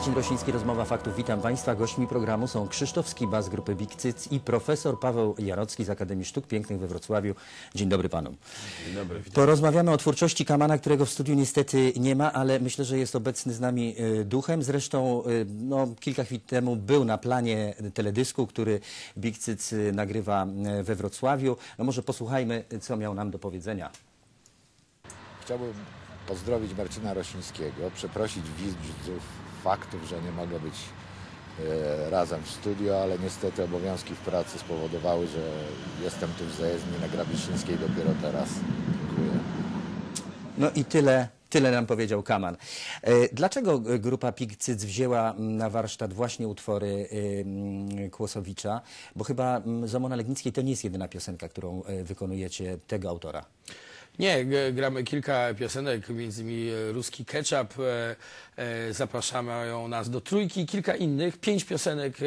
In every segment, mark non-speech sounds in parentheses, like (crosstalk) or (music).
Marcin Rosiński, Rozmowa Faktów. Witam Państwa. Gośćmi programu są Krzysztof Skiba z grupy Big Cyc i profesor Paweł Jarocki z Akademii Sztuk Pięknych we Wrocławiu. Dzień dobry Panom. Dzień dobry. Porozmawiamy o twórczości Kamana, którego w studiu niestety nie ma, ale myślę, że jest obecny z nami e, duchem. Zresztą e, no, kilka chwil temu był na planie teledysku, który Big Cyc e, nagrywa we Wrocławiu. No może posłuchajmy, co miał nam do powiedzenia. Chciałbym pozdrowić Marcina Rosińskiego, przeprosić widzów faktów, że nie mogę być e, razem w studio, ale niestety obowiązki w pracy spowodowały, że jestem tu w zajezdni na Grabiszyńskiej dopiero teraz. Dziękuję. No i tyle, tyle nam powiedział Kaman. E, Dlaczego grupa Pigcyc wzięła na warsztat właśnie utwory e, Kłosowicza? Bo chyba Zamona Legnickiej to nie jest jedyna piosenka, którą wykonujecie tego autora. Nie, gramy kilka piosenek, między innymi e, Ruski Ketchup, e, e, zapraszają nas do trójki, kilka innych. Pięć piosenek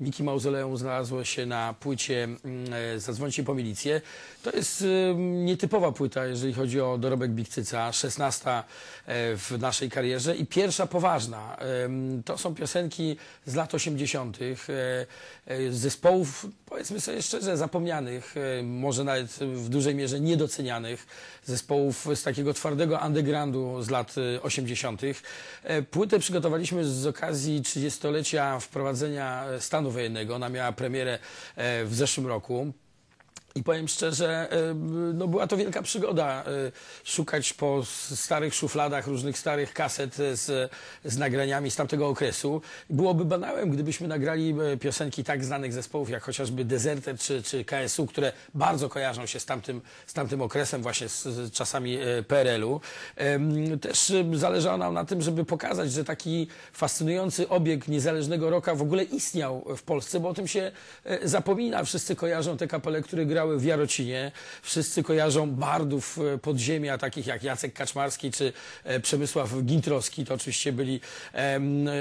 Miki Mauzoleum znalazło się na płycie mm, Zadzwońcie po milicję. To jest nietypowa płyta, jeżeli chodzi o dorobek Bikcyca, szesnasta e, w naszej karierze i pierwsza poważna. To są piosenki z lat 80. e, e, zespołów, powiedzmy sobie szczerze, zapomnianych, może nawet w dużej mierze niedocenianych, zespołów z takiego twardego undergroundu z lat e, 80. E, Płytę przygotowaliśmy z okazji 30-lecia wprowadzenia stanu wojennego. Ona miała premierę e, w zeszłym roku. I powiem szczerze, e, no była to wielka przygoda e, szukać po starych szufladach różnych starych kaset z, z nagraniami z tamtego okresu. Byłoby banałem, gdybyśmy nagrali e, piosenki tak znanych zespołów jak chociażby Deserter czy, czy KSU, które bardzo kojarzą się z tamtym, z tamtym okresem, właśnie z, z czasami PRL-u. Też zależało nam na tym, żeby pokazać, że taki fascynujący obieg niezależnego roka w ogóle istniał w Polsce, bo o tym się zapomina. Wszyscy kojarzą te kapele, które grały w Jarocinie. Wszyscy kojarzą bardów e, podziemia, takich jak Jacek Kaczmarski czy e, Przemysław Gintrowski. To oczywiście byli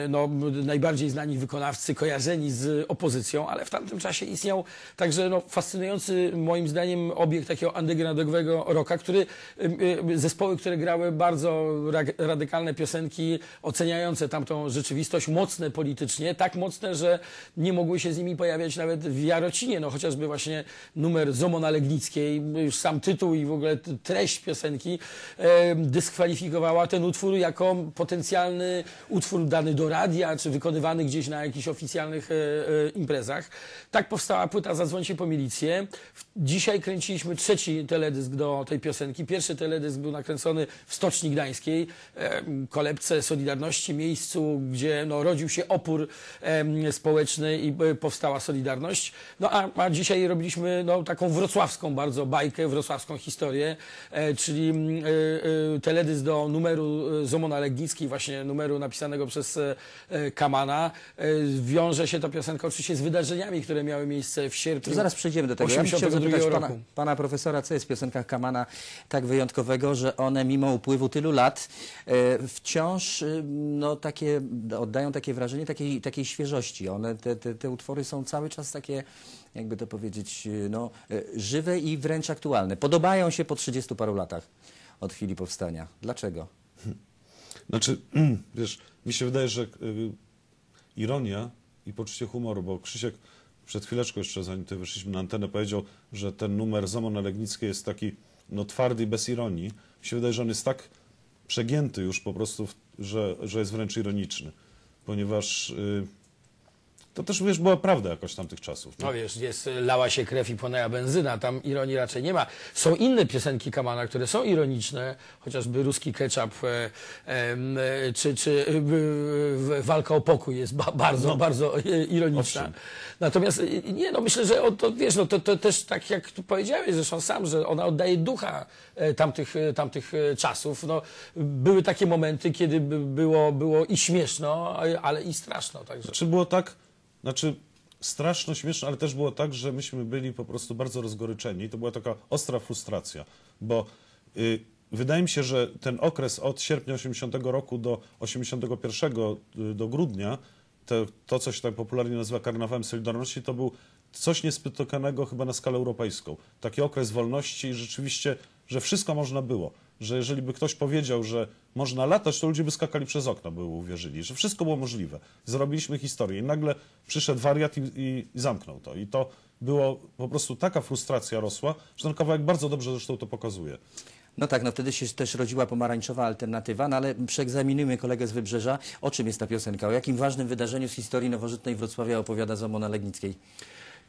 no, najbardziej znani wykonawcy, kojarzeni z opozycją, ale w tamtym czasie istniał także no, fascynujący moim zdaniem obieg takiego undergroundowego rocka, który em, zespoły, które grały bardzo ra- radykalne piosenki, oceniające tamtą rzeczywistość, mocne politycznie, tak mocne, że nie mogły się z nimi pojawiać nawet w Jarocinie, no chociażby właśnie numer Zomona Legnickiej, już sam tytuł i w ogóle treść piosenki e, dyskwalifikowała ten utwór jako potencjalny utwór dany do radia, czy wykonywany gdzieś na jakichś oficjalnych e, e, imprezach. Tak powstała płyta Zadzwońcie po milicję. Dzisiaj kręciliśmy trzeci teledysk do tej piosenki. Pierwszy teledysk był nakręcony w Stoczni Gdańskiej, kolebce Solidarności, miejscu, gdzie no, rodził się opór społeczny i powstała Solidarność. No a, a dzisiaj robiliśmy no, taką wrocławską bardzo bajkę, wrocławską historię, e, czyli mm, e, e, teledysk do numeru Zomona Legnicki, właśnie numeru napisanego przez Kamana. Wiąże się ta piosenka oczywiście z wydarzeniami, które miały miejsce w sierpniu. To zaraz przejdziemy do tego. Ja bym 82 pana, pana profesora, co jest w piosenkach Kamana tak wyjątkowego, że one mimo upływu tylu lat wciąż no, takie, oddają takie wrażenie takiej, takiej świeżości. One, te, te, te utwory są cały czas takie, jakby to powiedzieć, e, no, e, żywe i wręcz aktualne. Podobają się po 30 paru latach od chwili powstania. Dlaczego? Znaczy, (clears throat) wiesz, mi się wydaje, że y, ironia i poczucie humoru, bo Krzysiek przed chwileczką jeszcze, zanim tutaj wyszliśmy na antenę, powiedział, że ten numer Zamona Legnickiej jest taki no, twardy i bez ironii. Mi się wydaje, że on jest tak przegięty już po prostu, że, że jest wręcz ironiczny, ponieważ y, to też, wiesz, była prawda jakoś tamtych czasów. nie? No wiesz, jest, lała się krew i płonęła benzyna, tam ironii raczej nie ma. Są inne piosenki Kamana, które są ironiczne, chociażby Ruski Ketchup, e, em, e, czy, czy e, w- Walka o pokój jest ba, bardzo, bardzo e, ironiczna. Owszem. Natomiast e, nie, no myślę, że o, to, wiesz, no to, to też tak jak tu powiedziałeś zresztą sam, że ona oddaje ducha e, tamtych, e, tamtych e, czasów. No, były takie momenty, kiedy by było, było i śmieszno, a- ale i straszno. Także. Znaczy było tak, znaczy straszno śmieszne, ale też było tak, że myśmy byli po prostu bardzo rozgoryczeni. To była taka ostra frustracja, bo y, wydaje mi się, że ten okres od sierpnia 80 roku do 81 y, do grudnia, to, to co się tak popularnie nazywa karnawałem Solidarności, to był coś niespotykanego chyba na skalę europejską. Taki okres wolności i rzeczywiście, że wszystko można było. Że jeżeli by ktoś powiedział, że można latać, to ludzie by skakali przez okno, by uwierzyli, że wszystko było możliwe. Zrobiliśmy historię i nagle przyszedł wariat i, i, i zamknął to. I to było po prostu taka frustracja rosła, że ten kawałek bardzo dobrze zresztą to pokazuje. No tak, no wtedy się też rodziła pomarańczowa alternatywa, no ale przeegzaminujmy kolegę z Wybrzeża. O czym jest ta piosenka? O jakim ważnym wydarzeniu z historii nowożytnej Wrocławia opowiada Zamona Legnickiej?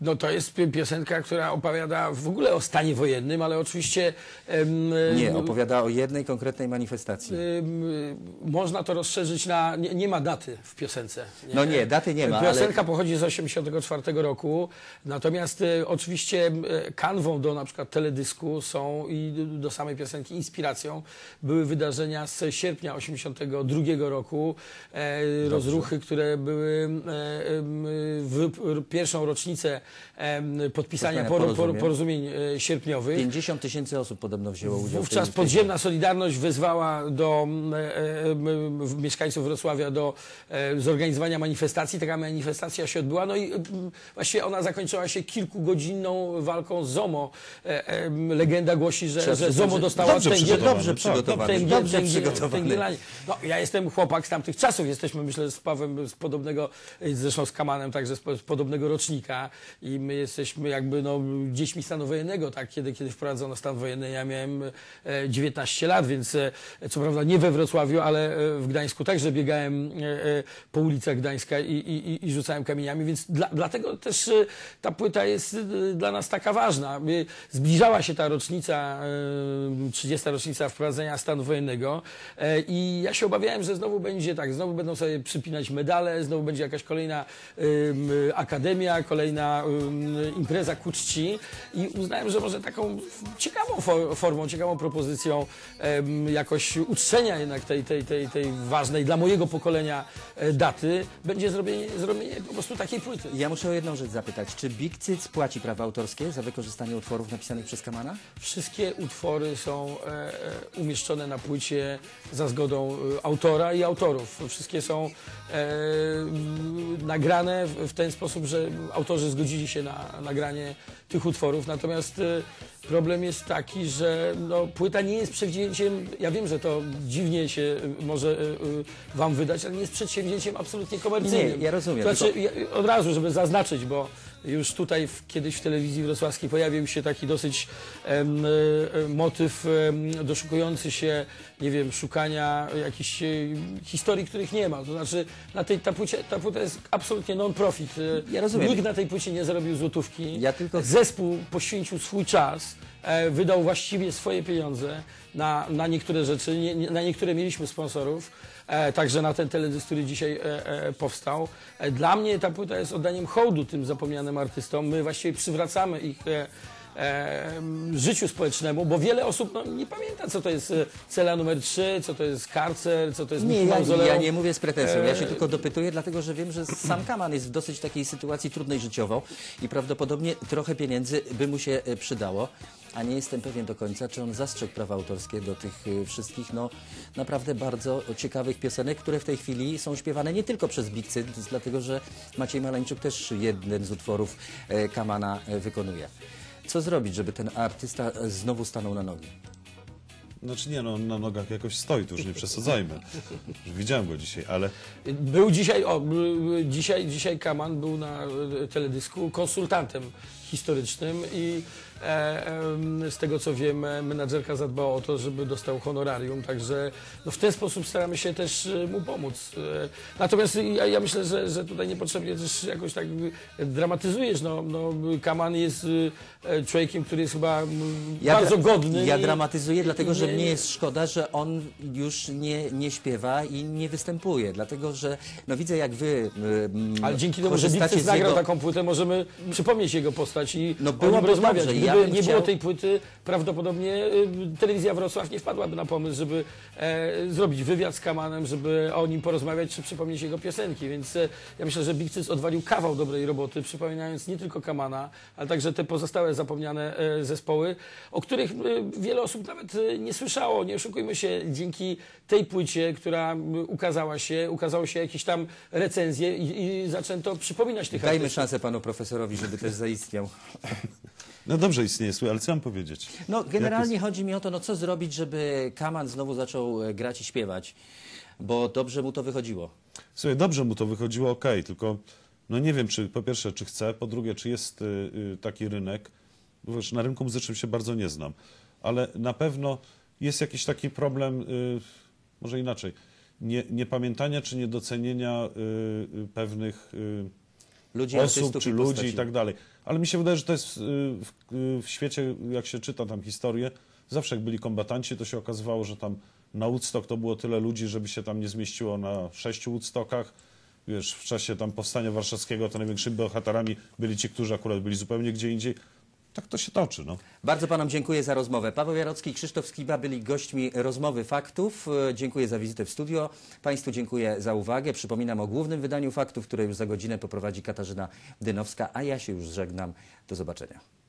No to jest pi- piosenka, która opowiada w ogóle o stanie wojennym, ale oczywiście em, Nie, opowiada o jednej konkretnej manifestacji. em, można to rozszerzyć na... Nie, nie ma daty w piosence. No nie, daty nie ma, ale- Piosenka pochodzi z 1984 roku, natomiast e, oczywiście kanwą do na przykład teledysku są i do- samej piosenki inspiracją były wydarzenia z sierpnia 1982 roku, e, rozruchy, które były e, w w pierwszą rocznicę podpisania Podpisania poro, poro, porozumień. porozumień sierpniowych. 50 tysięcy osób podobno wzięło udział w Wówczas w tej- podziemna Solidarność wezwała do e, mieszkańców Wrocławia do e, zorganizowania manifestacji. Taka manifestacja się odbyła. No i właściwie ona zakończyła się kilkugodzinną walką z ZOMO. E, e, legenda głosi, że, że ZOMO dostała dobrze tęgiel- przygotowany, dobrze przygotowany, Tęgiel- dobrze tęgiel- przygotowany. tęgielanie. No, ja jestem chłopak z tamtych czasów. Jesteśmy, myślę, z Pawłem z podobnego, zresztą z Kamanem, także z podobnego rocznika. I my jesteśmy jakby no, dziećmi stanu wojennego, tak? Kiedy, kiedy wprowadzono stan wojenny, ja miałem e, 19 lat, więc e, co prawda nie we Wrocławiu, ale e, w Gdańsku także biegałem e, e, po ulicach Gdańska i, i, i- rzucałem kamieniami, więc dla, dlatego też e, ta płyta jest e, dla nas taka ważna. E, Zbliżała się ta rocznica, e, 30. rocznica wprowadzenia stanu wojennego e, i ja się obawiałem, że znowu będzie tak, znowu będą sobie przypinać medale, znowu będzie jakaś kolejna em, akademia, kolejna impreza ku czci i uznałem, że może taką ciekawą fo- formą, ciekawą propozycją jakoś uczczenia jednak tej, tej, tej, tej ważnej dla mojego pokolenia e, daty będzie zrobienie, zrobienie po prostu takiej płyty. Ja muszę o jedną rzecz zapytać. Czy Big Cyc płaci prawa autorskie za wykorzystanie utworów napisanych przez Kamana? Wszystkie utwory są e, e, umieszczone na płycie za zgodą autora i autorów. Wszystkie są nagrane w, w ten sposób, że autorzy zgodzili się na nagranie tych utworów. Natomiast e, problem jest taki, że no, płyta nie jest przedsięwzięciem, ja wiem, że to dziwnie się e, może e, wam wydać, ale nie jest przedsięwzięciem absolutnie komercyjnym. Nie, ja rozumiem, znaczy, ja, od razu, żeby zaznaczyć, bo już tutaj w, kiedyś w telewizji wrocławskiej pojawił się taki dosyć em, motyw em, doszukujący się, nie wiem, szukania jakichś historii, których nie ma. To znaczy, na tej, ta, płycie, ta płyta jest absolutnie non-profit. Ja rozumiem. Nikt na tej płycie nie zarobił złotówki. Ja tylko- Zespół poświęcił swój czas, e, wydał właściwie swoje pieniądze na, na niektóre rzeczy. Nie, na niektóre mieliśmy sponsorów, e, także na ten teledysk, który dzisiaj e, powstał. Dla mnie ta płyta jest oddaniem hołdu tym zapomnianym artystom. My właściwie przywracamy ich życiu społecznemu, bo wiele osób no, nie pamięta, co to jest e, cela numer 3, co to jest karcer, co to jest Nie, ja, ja nie mówię z pretensją, ja się E, tylko dopytuję, dlatego że wiem, że sam Kaman jest w dosyć takiej sytuacji trudnej życiowo i prawdopodobnie trochę pieniędzy by mu się e, przydało, a nie jestem pewien do końca, czy on zastrzegł prawa autorskie do tych wszystkich, no naprawdę bardzo ciekawych piosenek, które w tej chwili są śpiewane nie tylko przez Big dlatego że Maciej Maleńczuk też jeden z utworów Kamana wykonuje. Co zrobić, żeby ten artysta e, znowu stanął na nogi? Znaczy nie, no on na nogach jakoś stoi, tu już nie przesadzajmy. Już widziałem go dzisiaj, ale Był dzisiaj, o, b- dzisiaj, dzisiaj Kaman był na e, teledysku konsultantem historycznym i z tego co wiem, e, menadżerka zadbała o to, żeby dostał honorarium, także no, w ten sposób staramy się też e, mu pomóc. E, Natomiast ja, ja myślę, że, że tutaj niepotrzebnie też jakoś tak e, dramatyzujesz. No, no, Kaman jest e, człowiekiem, który jest chyba m, bardzo godny. Ja i- dramatizuję, dlatego że nie- mnie jest szkoda, że on już nie, nie śpiewa i nie występuje, dlatego że no widzę jak wy ym, Ale dzięki temu, że z nagrał jego... taką płytę, możemy przypomnieć jego postać i No byłoby rozmawiać. dobrze. Ja bym nie było tej płyty, prawdopodobnie y, telewizja Wrocław nie wpadłaby na pomysł, żeby e, zrobić wywiad z Kamanem, żeby o nim porozmawiać, czy przypomnieć jego piosenki. Więc e, ja myślę, że Big Cyc odwalił kawał dobrej roboty, przypominając nie tylko Kamana, ale także te pozostałe zapomniane e, zespoły, o których e, wiele osób nawet e, nie słyszało. Nie oszukujmy się, dzięki tej płycie, która ukazała się, ukazało się jakieś tam recenzje i, i zaczęto przypominać tych Dajmy artystów. szansę panu profesorowi, żeby też zaistniał. No dobrze istnieje, słuchaj, ale co mam powiedzieć? No, generalnie Jak chodzi mi o to, no co zrobić, żeby Kaman znowu zaczął e, grać i śpiewać, bo dobrze mu to wychodziło. Słuchaj, dobrze mu to wychodziło, okej, tylko no nie wiem, czy po pierwsze, czy chce, po drugie, czy jest y, y, taki rynek. Bo Wiesz, na rynku muzycznym się bardzo nie znam, ale na pewno jest jakiś taki problem, y, może inaczej, nie, niepamiętania czy niedocenienia pewnych Ludzi, osób czy i ludzi i tak dalej. Ale mi się wydaje, że to jest y, w, y, w świecie, jak się czyta tam historię, zawsze jak byli kombatanci, to się okazywało, że tam na Woodstock to było tyle ludzi, żeby się tam nie zmieściło na sześciu Woodstockach. Wiesz, w czasie tam powstania warszawskiego to największymi bohaterami byli ci, którzy akurat byli zupełnie gdzie indziej. Tak to się toczy, no. Bardzo panom dziękuję za rozmowę. Paweł Jarocki i Krzysztof Skiba byli gośćmi rozmowy faktów. E, Dziękuję za wizytę w studio. Państwu dziękuję za uwagę. Przypominam o głównym wydaniu faktów, które już za godzinę poprowadzi Katarzyna Dynowska, a ja się już żegnam. Do zobaczenia.